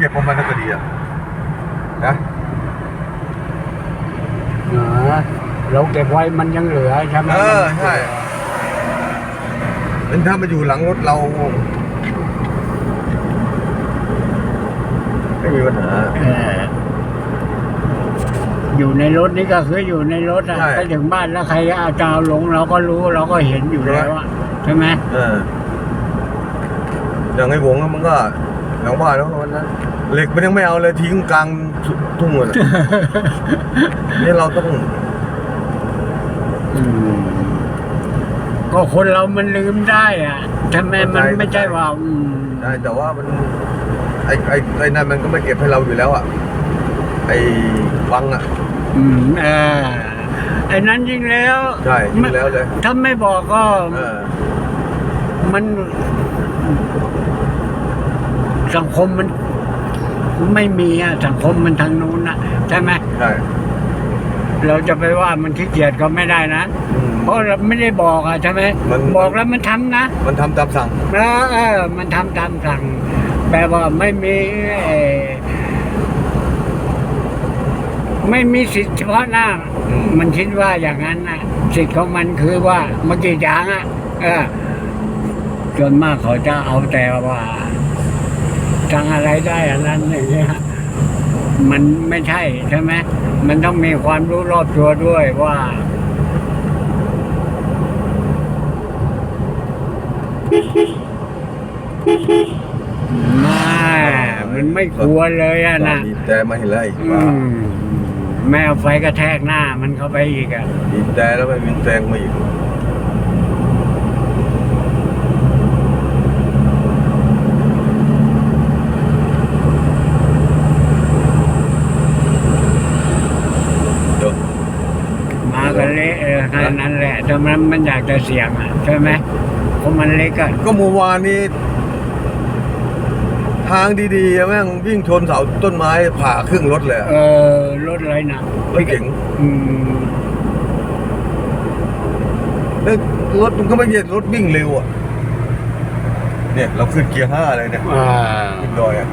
เก็บประมาณนั้นก็ดีอะนะเออเราเก็บไว้มันยังเหลือใช่ไหมเออใช่มันถ้ามาอยู่หลังรถเรา ไม่มีปัญหา เอออยู่ในรถนี่ก็คืออยู่ในรถอะใช่ ไปถึงบ้านแล้วใครเอาจะเอาลงเราก็รู้เราก็เห็นอยู่แล้วอะใช่ไหมเอออย่างไอ้หวงอะมันก็หลังบ้านแล้ววันนั้น เหล็กมันยังไม่เอาเลยทิ้งกลางทุ่งเลยนี่เราต้องอืมก็คนเรามันลืมได้อะใช่ไหมมันไม่ใช่ว่าอืมได้แต่ว่ามันไอ้ไอ้ไอ้นั่นมันก็ไม่เก็บให้เราอยู่แล้วอะไอ้วังอะ อืมเออไอ้นั้นยิ่งแล้วใช่ยิงแล้วเลย ถ้าไม่บอกก็เออ มัน สังคมมัน ไม่มีอะสังคมมันทางนู้นนะใช่ไหมใช่ เราจะไปว่ามันขี้เกียจก็ไม่ได้นะอืมเพราะเราไม่ได้บอกอะใช่ไหมมัน บอกแล้วมันทำนะมันทำตามสั่ง เออเออมันทำตามสั่งแปลว่าไม่มีเอ่อไม่มีสิทธิ์เฉพาะหน้า อืม มันคิดว่าอย่างนั้นนะสิทธิ์ของมันคือว่าเมื่อกี้อย่างอะเออส่วนมากเขาจะเอาแต่ว่า ทางอะไรได้อันนั้นอย่างเงี้ยมันไม่ใช่ใช่ไหมมันต้องมีความรู้รอบตัวด้วยว่าไม่มันไม่กลัวเลยอะนะบีบแต่มาเห็นแล้วอีกอืว่ามแม่เอาไฟกระแทกหน้ามันเข้าไปอีกอะบีบแต่แล้วไม่มีแซงมาอีก เดี๋ยว มากันเละเออแค่นั้นแหละแต่มันมันอยากจะเสี่ยงอะใช่ไหมเพราะมันเล็กอะก็เมื่อวานนี้ ทางดีๆอะแม่งวิ่งชนเสาต้นไม้ผ่าครึ่งรถเลยอะเออรถอะไรนะรถเก๋งอืมแล้วรถมันก็ไม่ใช่รถวิ่งเร็วอะเนี่ย เราขึ้นเกียร์ห้าเลยเนี่ยอ่า ขึ้นดอยอะ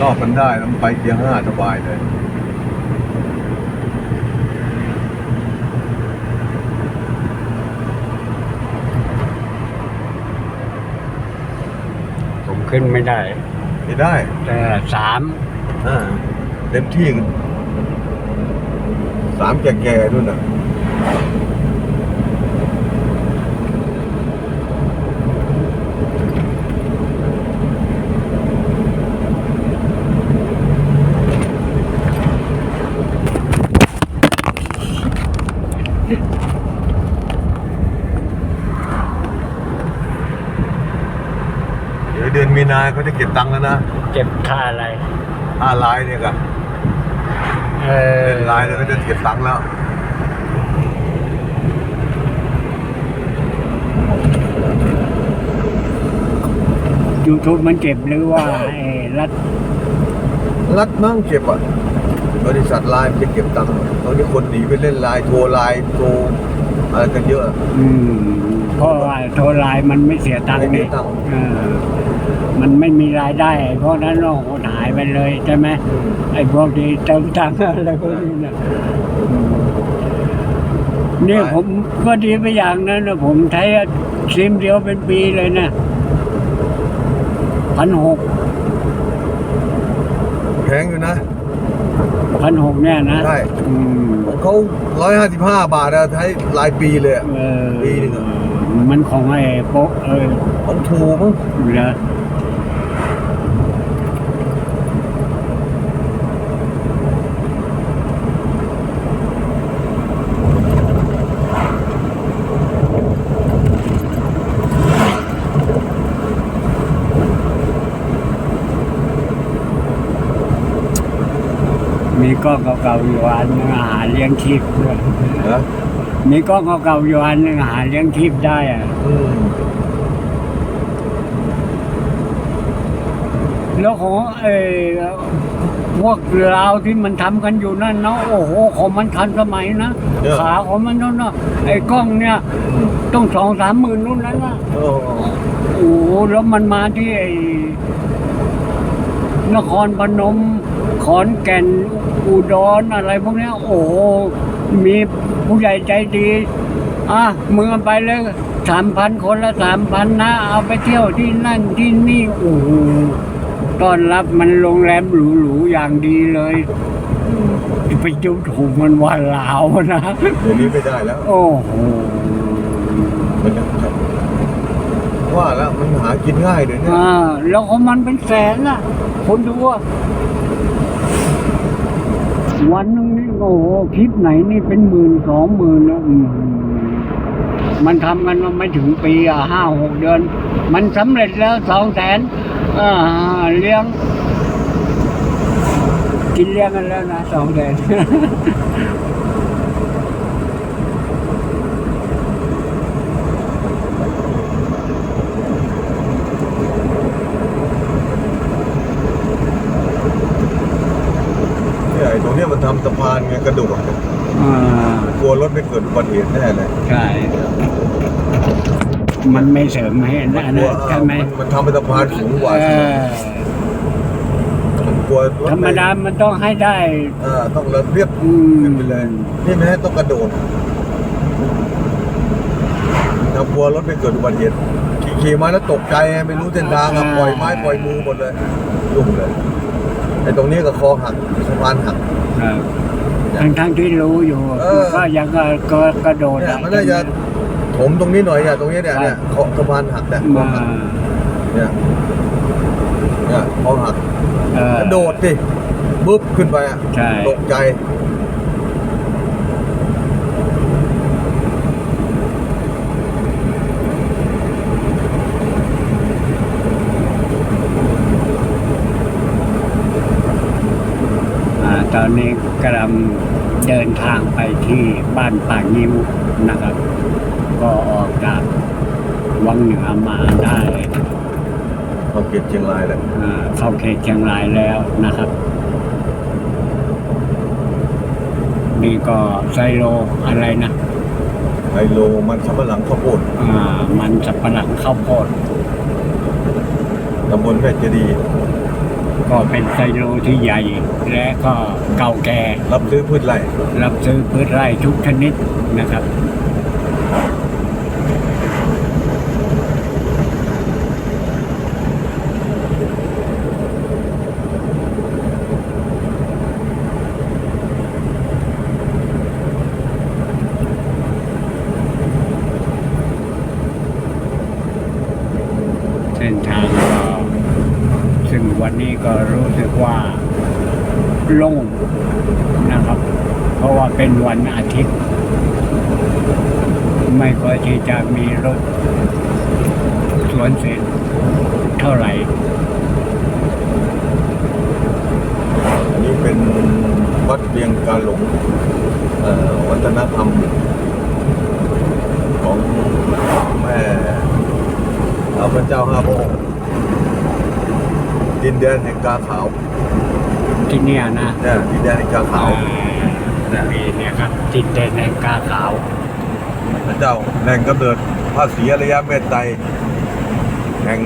รอบมันได้แล้วมันไปเกียร์ห้าสบายเลยผมขึ้นไม่ได้ ไม่ได้แต่สามอ่าเต็มที่กันสามแก่ๆนู่นน่ะ เดี๋ยวเดือนมีนาเขาจะเก็บตังค์แล้วนะเจ็บค่าอะไร ห้าลายเนี่ยกันเออเล่นลายเนี่ยก็จะเก็บตังค์แล้ว ยูทูบมันเจ็บหรือว่าไอ้รัฐรัดมั่งเก็บอะ บริษัทไลน์มันจะเก็บตังค์ตอนนี้คนหนีไปเล่นไลน์โทรไลน์โทรอะไรกันเยอะอืมเพราะว่าโทรไลน์มันไม่เสียตังค์ไม่เสีนี่ยตังค์เออมันไม่มีรายได้ไอ้พวกนั้นโลกหายไปเลยใช่ไหมไอ้พวกที่เติมตังค์อะไรพวกนี้นะอืมเนี่ยผมก็ดีไปอย่างนั้นนะผมใช้ซิมเดียวเป็นปีเลยนะพันหกแพงอยู่นะ พันหกเนี่ยนะใช่ อืมของเขาร้อยห้าสิบห้าบาทอะใช้รายปีเลยอะ เออปีหนึ่งอะ มันของไอ้โป๊ะเออของถูกมั้ง เหรอ กล้องเก่าๆอยู่อันหนึงหาเลี้ยงชีพด้วยนะมีกล้องเก่าๆอยู่อันหนึงหาเลี้ยงชีพได้อะอืมแล้วของเออพวกลาวที่มันทำกันอยู่นั่นเนาะโอ้โหของมันทันสมัยนะเยอะขาของมันนั่นนะไอ้กล้องเนี่ยต้องสองสามหมื่นนู่นนั้นนะ โอ้โอ้โหแล้วมันมาที่ไอ้นครพนม ขอนแก่นอุดรอะไรพวกเนี้ยโอ้โหมีผู้ใหญ่ใจดีอะมึงเอาไปเลยสามพันคนละสามพันนะ เอาไปเที่ยวที่นั่นที่นี่โอ้โหต้อนรับมันโรงแรมหรูๆอย่างดีเลยไปจุถูกมันว่าลาวนะเดี๋ยวนี้ไม่ได้แล้ว โอ้โหมันยังว่าแล้วมันหากินง่ายเลยเนี่ยอ่าแล้วของมันเป็นแสนน่ะ คนดูว่า วันนึงนี่โอ้โหคลิปไหนนี่เป็นหมื่นสองหมื่นนะมันทำกันมาไม่ถึงปีอะห้าหกเดือน มันสำเร็จแล้วสองแสนเลี้ยง กินเลี้ยงกันแล้วนะสองแสน เนี่ยไอ้ตรงเนี้ยมัน ทำสะพานไงกระโดดอ่ากลัวรถไม่เกิดอุบัติเหตุแน่เลยใช่ มันไม่เสริมให้นะกลัวนะใช่ไหมนมันทำเป็นสะพานสูงกว่าเออมันกลัวรถธรรมดามันต้องให้ได้ เออต้องระเรียบอืม ขึ้นไปเลยนี่ไม่ให้ต้องกระโดดถ้ากลัวรถไม่เกิดอุบัติเหตุขี่ขี่มาแล้วตกใจไงไม่รู้เส้นทางอะปล่อยไม้ปล่อยมือหมดเลยยุ่งเลย ไอ้ตรงนี้ก็คอหักสะพานหัก ครับทั้งทั้งที่รู้อยู่เออ ก็ยังก็ก็กระโดดเนี่ยมันน่าจะถมตรงนี้หน่อยเนี่ยตรงนี้เนี่ยเนี่ยคอสะพานหักเนี่ยคอมาหักเนี่ยเนี่ยคอหักเออกระโดดสิบึ๊บขึ้นไปอะใช่ตกใจ ตอนนี้กำลังเดินทางไปที่บ้านป่างิ้วนะครับ ก็ออกจากวังเหนือมาได้เขาเก็บเชียงรายแหละอ่าเข้าเขตเชียงรายแล้วนะครับ นี่ก็ไซโลอะไรนะไฮโลมันสำปะหลังข้าวโพดอ่ามันสับปะหลังข้าวโพดตำบลแม่เจดีย์ ก็เป็นไซโลที่ใหญ่ และก็เก่าแก่ รับซื้อพืชไร่ รับซื้อพืชไร่ทุกชนิดนะครับ เส้นทางก็ซึ่งวันนี้ก็รู้สึกว่าโล่งนะครับ เพราะว่าเป็นวันอาทิตย์ ไม่ค่อยที่จะมีรถสวนเสร็จเท่าไหร่อันนี้เป็นวัดเวียงกาหลงวัฒนธรรมของแม่เอาพระเจ้าห้าพระองค์ดินแดนแห่งกาขาว ที่เนี่ยนะเนี่ยดินแดนแห่งกาขาวอ่ามีเนี่ยครับจิตเดนแห่งกาขาวพระเจ้าแหล่งกำเนิดพระศรีอริยเมตไตรแห่ง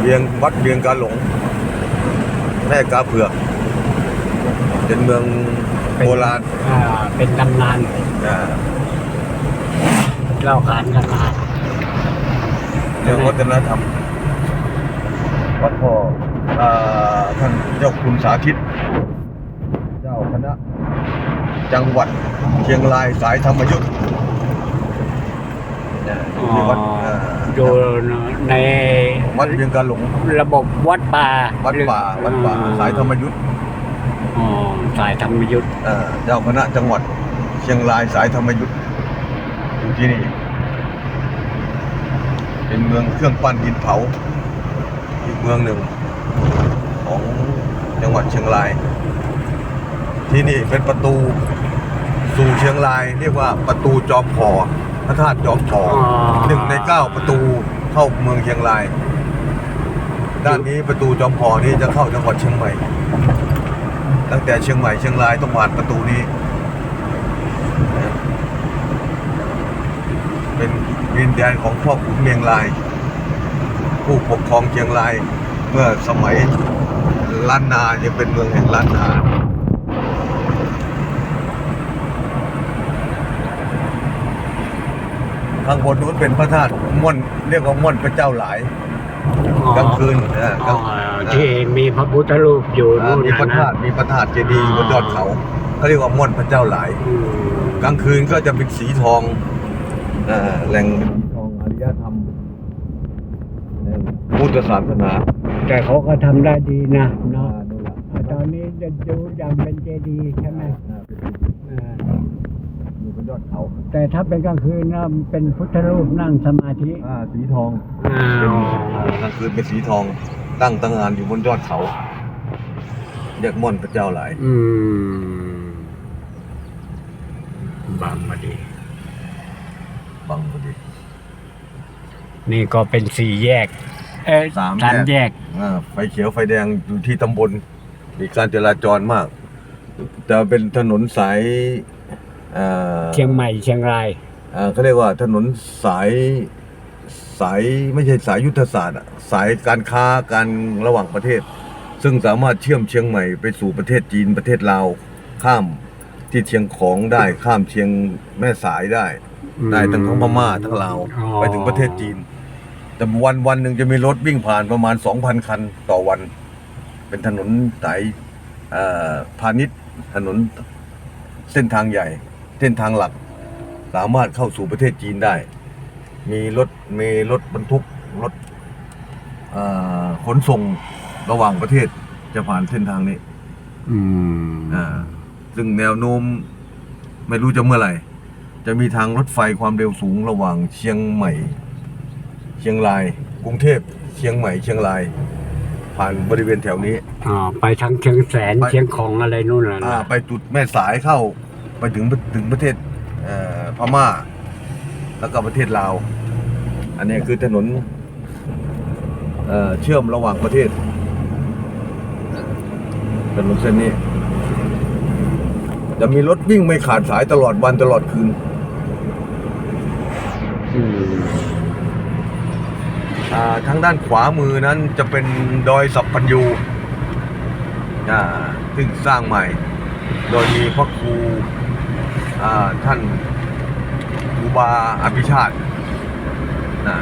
เวียงวัดเวียงกาหลงแม่กาเผือกเป็นเมืองโบราณอ่าเป็นตำนานนะเล่าขานกันมาเรื่องวัฒนธรรมวัดพ่ออ่า ท่านเจ้าคุณสาธิต เจ้าคณะ จังหวัดเชียงรายสายธรรมยุทธ์เนี่ยที่วัดอ่าดูในวัดเวียงกาหลงระบบวัดป่าวัดป่าวัดป่าอ่สายธรรมยุทธ์อ๋อสายธรรมยุทธ์เอ่อเจ้าคณะจังหวัดเชียงรายสายธรรมยุทธ์อยู่ที่นี่ เป็นเมืองเครื่องปั้นดินเผา อีกเมืองหนึ่ง ของจังหวัดเชียงราย ที่นี่เป็นประตูสู่เชียงราย เรียกว่าประตูจอมพอพระธาตุจอมพอหนึ่งในเก้าประตูเข้าเมืองเชียงราย ด้านนี้ประตูจอมพอนี่จะเข้าจังหวัดเชียงใหม่ ตั้งแต่เชียงใหม่เชียงรายต้องผ่านประตูนี้นะเป็นดินแดนของพ่อขุนเมียงราย ผู้ปกครองเชียงราย เมื่อสมัยล้านนายังเป็นเมืองแห่งล้านนาข้างบนนู้นเป็นพระธาตุม่วนเรียกว่าม่วนพระเจ้าหลายกลางคืนเออกลางอ๋อที่มีพระพุทธรูปอยู่อ่านู่นมีพระนะธาตุมีพระธาตุเจดีย์อยู่บนยอดเขาเขาเรียกว่าม่วนพระเจ้าหลายอืมกลางคืนก็จะเป็นสีทองอ่าแหล่งเป็นสีทองอารยธรรมแห่งพุทธศาสนา แต่เขาก็ทำได้ดีนะเนาะอ่านั่นแหละอ่าตอนนี้จะดูอย่างเป็นเจดีย์ใช่ไหมอ่าเป็นสีอ่าอยู่บนยอดเขาแต่ถ้าเป็นกลางคืนนะเป็นพุทธรูปนั่งสมาธิอ่าสีทองอ้าเป็นวอ่ากลางคืนเป็นสีทอง ตั้งตั้งงานอยู่บนยอดเขาเรียกม่วนพระเจ้าหลายอืมบางมาดี บังพอดีนี่ก็เป็นสี่แยก เอ้ยสามสามแยแยกกอ่าไฟเขียวไฟแดงอยู่ที่ตำบล มีการจราจรมาก แต่เป็นถนนสายอ่าเชียงใหม่เชียงราย อ่าเขาเรียกว่าถนนสายสายไม่ใช่สายยุทธศาสตร์อะสายการค้าการระหว่างประเทศ ซึ่งสามารถเชื่อมเชียงใหม่ไปสู่ประเทศจีนประเทศลาวข้ามที่เชียงของได้ข้ามเชียงแม่สายได้อืมได้ทั้งของพม่าทั้งลาวอ๋อ ไปถึงประเทศจีน แต่วันวันหนึ่งจะมีรถวิ่งผ่านประมาณ 2,000 คันต่อวัน เป็นถนนสายเอ่อพาณิชย์ถนนเส้นทางใหญ่ เส้นทางหลัก สามารถเข้าสู่ประเทศจีนได้ มีรถมีรถบรรทุกรถเอ่อขนส่งระหว่างประเทศจะผ่านเส้นทางนี้อืมอ่าซึ่งแนวโน้มไม่รู้จะเมื่อไหร่ จะมีทางรถไฟความเร็วสูงระหว่างเชียงใหม่ เชียงราย กรุงเทพเชียงใหม่เชียงราย ผ่านบริเวณแถวนี้ อ๋อไปทางเชียงแสนไป เชียงของอะไรนู่นน่ะอ่านะไปจุดแม่สายเข้าไปถึงถึงประเทศเอ่อพม่า แล้วก็ประเทศลาว อันนี้คือถนนเอ่อเชื่อมระหว่างประเทศถนนเส้นนี้ จะมีรถวิ่งไม่ขาดสายตลอดวันตลอดคืน อืมอ่า ทางด้านขวามือนั้นจะเป็นดอยสัพพัญญูอ่าซึ่งสร้างใหม่ โดยมีพระครูอ่าท่านครูบาอภิชาตินะ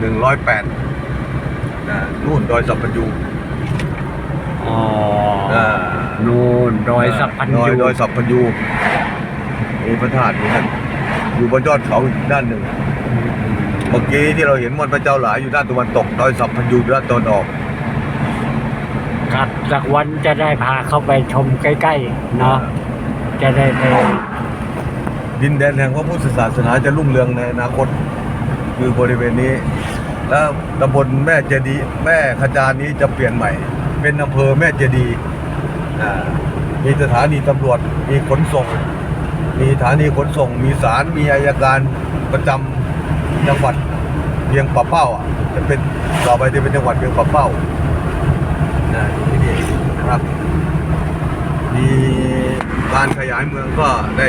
หนึ่งร้อยแปดนะนู่นดอยสัพพัญญูอ๋ออ่านู่นดอยสัพพันดอยยูดอยสัพพัญญูมีพระธาตุอยู่นั่นอยู่บนยอดเขาอีกด้านหนึ่งเมื่อกี้ที่เราเห็นมอนพระเจ้าหลายอยู่ด้านตะวันตกดอยสัพพัญญูอยู่ด้านตะวันออกครับสักวันจะได้พาเข้าไปชมใกล้ๆเนาะจะได้ไปดินแดนแห่งพระพุทธศาสนาจะรุ่งเรืองในอนาคตคือบริเวณนี้ แล้วตำบลแม่เจดีแม่ขจานี้จะเปลี่ยนใหม่ เป็นอำเภอแม่เจดีมีสถานีตำรวจมีขนส่ง มีสถานีขนส่ง มีศาลมีอายการประจำ จังหวัดเพียงป่าเป้าอะจะเป็นต่อไปจะเป็นจังหวัดเพียงป่าเป้านะที่นี่นะครับ มีการขยายเมืองก็ได้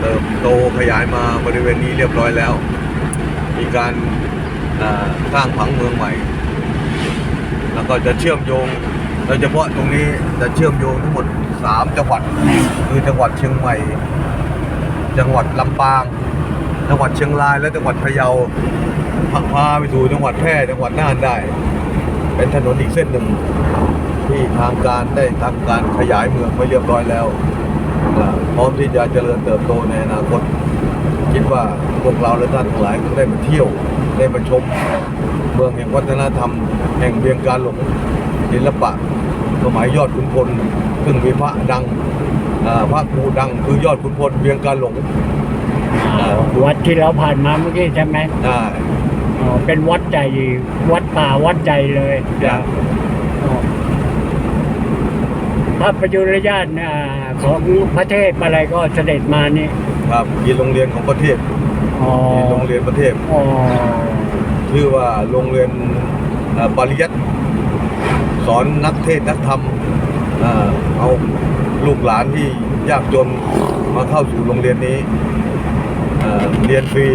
เติบโตขยายมาบริเวณนี้เรียบร้อยแล้ว มีการสร้างผังเมืองใหม่ แล้วก็จะเชื่อมโยงโดยเฉพาะตรงนี้จะเชื่อมโยงทั้งหมด 3 จังหวัด คือจังหวัดเชียงใหม่ จังหวัดลำปาง จังหวัดเชียงรายและจังหวัดพะเยาพาพาไปสู่จังหวัดแพร่จังหวัดน่านได้ เป็นถนนอีกเส้นหนึ่งที่ทางการได้ทำการขยายเมืองไปเรียบร้อยแล้ว พร้อมที่จะเจริญเติบโตในอนาคต คิดว่าพวกเราและท่านทั้งหลายคงได้มาเที่ยวได้มาชมเมืองแห่งวัฒนธรรม แห่งเวียงการหลงศิลปะสมัยยอดขุนพลซึ่งมีพระดังพระครูดังคือยอดขุนพลเวียงการหลง วัดที่เราผ่านมาเมื่อกี้ใช่ไหมอ่าอ๋อเป็นวัดใจวัดป่าวัดใจเลยจ้ะอ๋อพระประยุรญาติอ่าของพระเทพอะไรก็เสด็จมานี่ ครับมีโรงเรียนของประเทศอ๋อมีโรงเรียนประเทศอ๋อชื่อว่าโรงเรียนเอ่อปริยัติสอนนักเทศน์นักธรรมเอ่อเอาลูกหลานที่ยากจนมาเข้าสู่โรงเรียนนี้ เรียนฟรี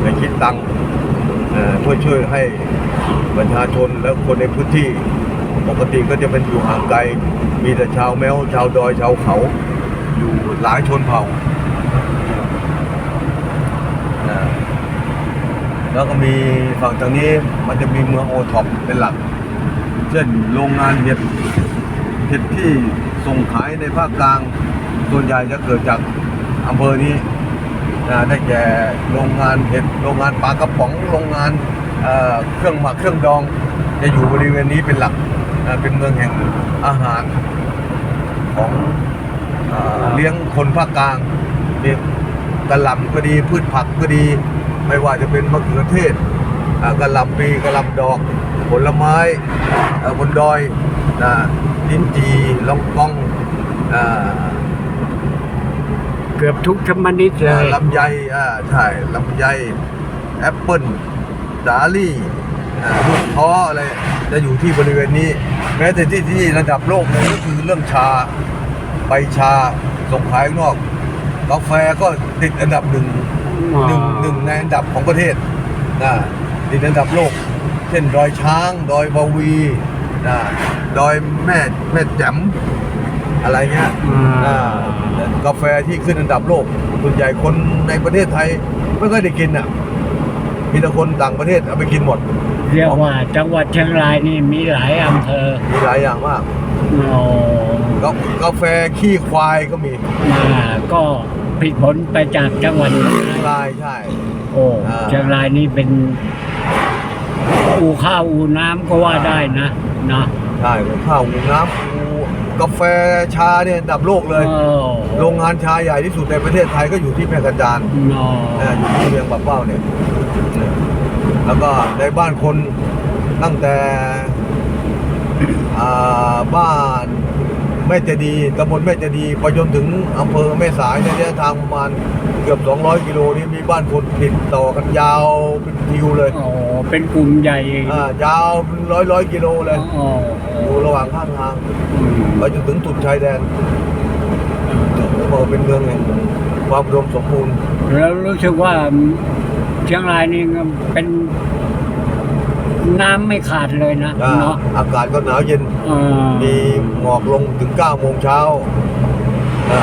ไม่คิดตังค์เพื่อช่วยให้ประชาชนและคนในพื้นที่ ปกติก็จะเป็นอยู่ห่างไกล มีแต่ชาวแมว ชาวดอย ชาวเขา อยู่หลายชนเผ่า แล้วก็มีฝั่งทางนี้มันจะมีเมืองโอท็อปเป็นหลัก เช่นโรงงานเห็ดเห็ดที่ส่งขายในภาคกลาง ส่วนใหญ่จะเกิดจากอำเภอนี้ ได้แก่โรงงานเห็ดโรงงานปลากระป๋องโรงงานเเครื่องหมักเครื่องดอง จะอยู่บริเวณนี้เป็นหลักเป็นเมืองแห่งอาหารของเอเลี้ยงคนภาคกลางมีกระหล่ำก็ดีพืชผักก็ดี ไม่ว่าจะเป็นมะเขือเทศกระหล่ำปีกระหล่ำดอก ผลไม้บนดอยนะลิ้นจีลองกองอ เกือบทุกชนิดเลยลำไยอ่าใช่ลำไยแอปเปิ้ลสาลี่อ่าลูกท้ออะไรจะอยู่ที่บริเวณนี้ แม้แต่ที่ที่ระดับโลกเลยก็คือเรื่องชาใบชาส่งขายข้างนอกกาแฟก็ติดอันดับหนึ่งหนึ่งหนึ่งในอันดับของประเทศนะติดอันดับโลก เช่นดอยช้าง ดอยบาวีนะดอยแม่แม่แจ่ม อะไรเงี้ยอ่าอ่ากาแฟที่ขึ้นอันดับโลก ส่วนใหญ่คนในประเทศไทยไม่ค่อยได้กินอะ มีแต่คนต่างประเทศเอาไปกินหมด เรียกว่าจังหวัดเชียงรายนี่มีหลายอำเภอมีหลายอย่างมากโอ้กากาแฟขี้ควายก็มีอ่าก็ผิดผลไปจากจังหวัดเชียงเชียงรายรายใช่ โอ้อ่า เชียงรายนี่เป็น อูข้าวอูน้ำก็ว่าได้นะนะ ใช่ข้าวหุงน้ำอู กาแฟชาเนี่ยอันดับโลกเลยโอ้โรงงานชาใหญ่ที่สุดในประเทศไทยก็อยู่ที่แม่กาญจานโอ้นะอยู่ที่เมืองปากเป้าเนี่ยนะแล้วก็ในบ้านคนตั้งแต่อ่าบ้านแม่เจดีย์ตำบลแม่เจดีย์ไปจนถึงอำเภอแม่สายในระยะทางประมาณเกือบ 200 กิโลนี่มีบ้านคนติดต่อกันยาวเป็นคิวเลยโอ้เป็นกลุ่มใหญ่อ่ายาวเป็นร้อยร้อยกิโลเลยโอ้อยู่ระหว่างข้างทางอืมไปจนถึงจุดชายแดนเขาบอกว่าเป็นเมืองแห่งความอุดมสมบูรณ์แล้วรู้สึกว่าเชียงรายนี่เป็นน้ำไม่ขาดเลยนะอ่าเนาะอากาศก็หนาวเย็นเออมีหมอกลงถึง9โมงเช้าอ่า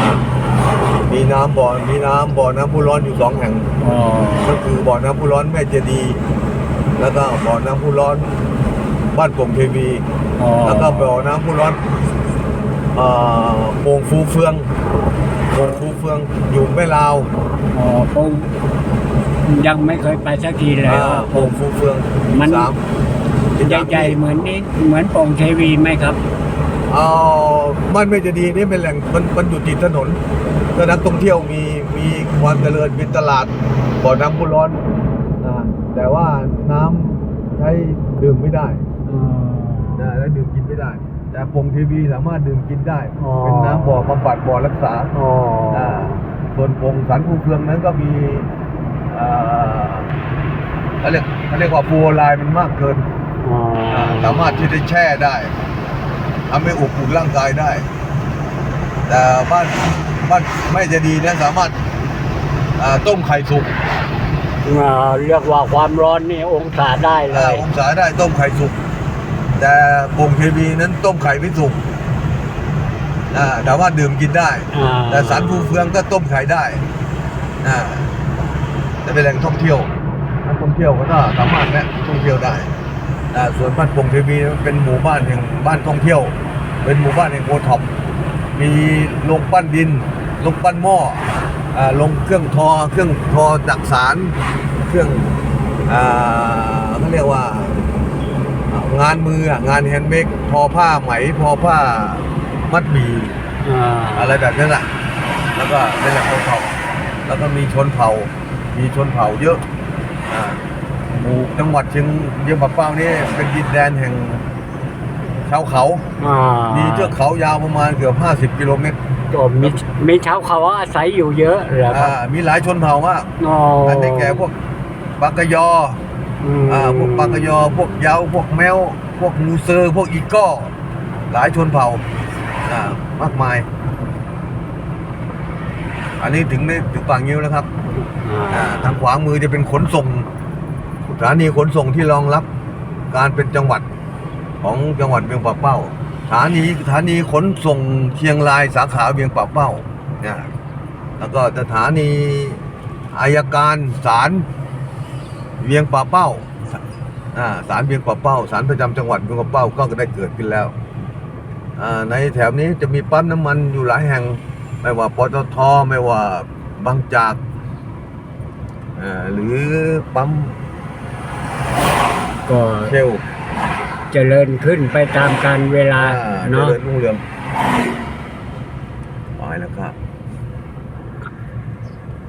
มีน้ำบ่อ มีน้ำบ่อน้ำพุร้อนอยู่สองแห่ง อ๋อก็คือบ่อน้ำพุร้อนแม่เจดีย์แล้วก็บ่อน้ำพุร้อนบ้านโป่งเทวีอ๋อแล้วก็บ่อน้ำพุร้อนเอ่อโป่งฟูเฟืองโป่งฟูเฟืองอยู่แม่ลาวอ๋อผมยังไม่เคยไปสักทีเลยอ่าโป่งฟูเฟืองมัน สามใหญ่ๆเหมือนนี้เหมือนโป่งเทวีไหมครับ เอา บ้านแม่เจดีย์นี่เป็นแหล่งมันมันอยู่ติดถนนถ้านักท่องเที่ยวมีมีความเจริญมีตลาดบ่อน้ำพุร้อนนะแต่ว่าน้ำใช้ดื่มไม่ได้นะแล้วดื่มกินไม่ได้ แต่ปงทีวีสามารถดื่มกินได้ อ๋อ เป็นน้ำบ่อบำบัดบ่อรักษาอ๋ออ่าส่วนปงสันภูเฟืองนั้นก็มีอ่าเขาเรียกเขาเรียกว่าฟูโอไลน์มันมากเกิน อ๋ออ่าสามารถที่จะแช่ได้ ทำให้อบอุ่นร่างกายได้ แต่บ้านบ้านไม่จะดีนะสามารถอ่าต้มไข่สุกอ่าเรียกว่าความร้อนนี่องศาได้เลอ่ายองศาได้ต้มไข่สุก แต่ปงทีวีนั้นต้มไข่ไม่สุกอ่าแต่ว่าดื่มกินได้อ่าแต่สันภูเฟืองก็ต้มไข่ได้อ่าจะเป็นแหล่งท่องเที่ยวนักท่องเที่ยวก็สามารถแวะท่องเที่ยวได้อ่าส่วนบ้านปงเทวีเป็นหมู่บ้านแห่งบ้านท่องเที่ยว เป็นหมู่บ้านแห่งโอท็อปมีโรงปั้นดินโรงปั้นหม้ออ่าโรงเครื่องทอ เครื่องทอจักสาร เครื่องอ่าเขาเรียกว่า งานมืออะงานแฮนด์เมดทอผ้าไหมทอผ้ามัดหมี่อ่าอะไรแบบนั้นแหละแล้วก็เป็นแหล่งชนเผ่าแล้วก็มีชนเผ่า มีชนเผ่าเยอะอ่าหมู่จังหวัดเชียงเชียงปากเป้านี่เป็นดินแดนแห่ง ชาวเขา อ่ามีเทือกเขายาวประมาณเกือบ50 กิโลเมตรก็มีมีชาวเขาอาศัยอยู่เยอะเหรอครัอ่าบมีหลายชนเผ่ามากอ๋ออันได้แก่พวกปากกยอมอ่าพวกปากกยอ พวกเยาพวกแมว พวกมูเซอร์ พวกอีก้อหลายชนเผ่าอ่ามากมาย อันนี้ถึงได้ถึงป่างิ้วแล้วครับอ่าทางขวามือจะเป็นขนส่งสถานีขนส่งที่รองรับการเป็นจังหวัด ของจังหวัดเวียงป่าเป้าสถานีสถานีขนส่งเชียงรายสาขาเวียงป่าเป้าเนี่ยแล้วก็สถานีอายการศาลเวียงป่าเป้าอ่าศาลเวียงป่าเป้าศาลประจำจังหวัดเวียงป่าเป้าก็ได้เกิดขึ้นแล้วอ่าในแถบนี้จะมีปั๊มน้ำมันอยู่หลายแห่งไม่ว่าปตทไม่ว่าบางจากเอ่อหรือปั๊มก็เชล เจริญขึ้นไปตามการเวลาอ่าเจเนาะ ริญรุ่งเรืองไปแล้วครับ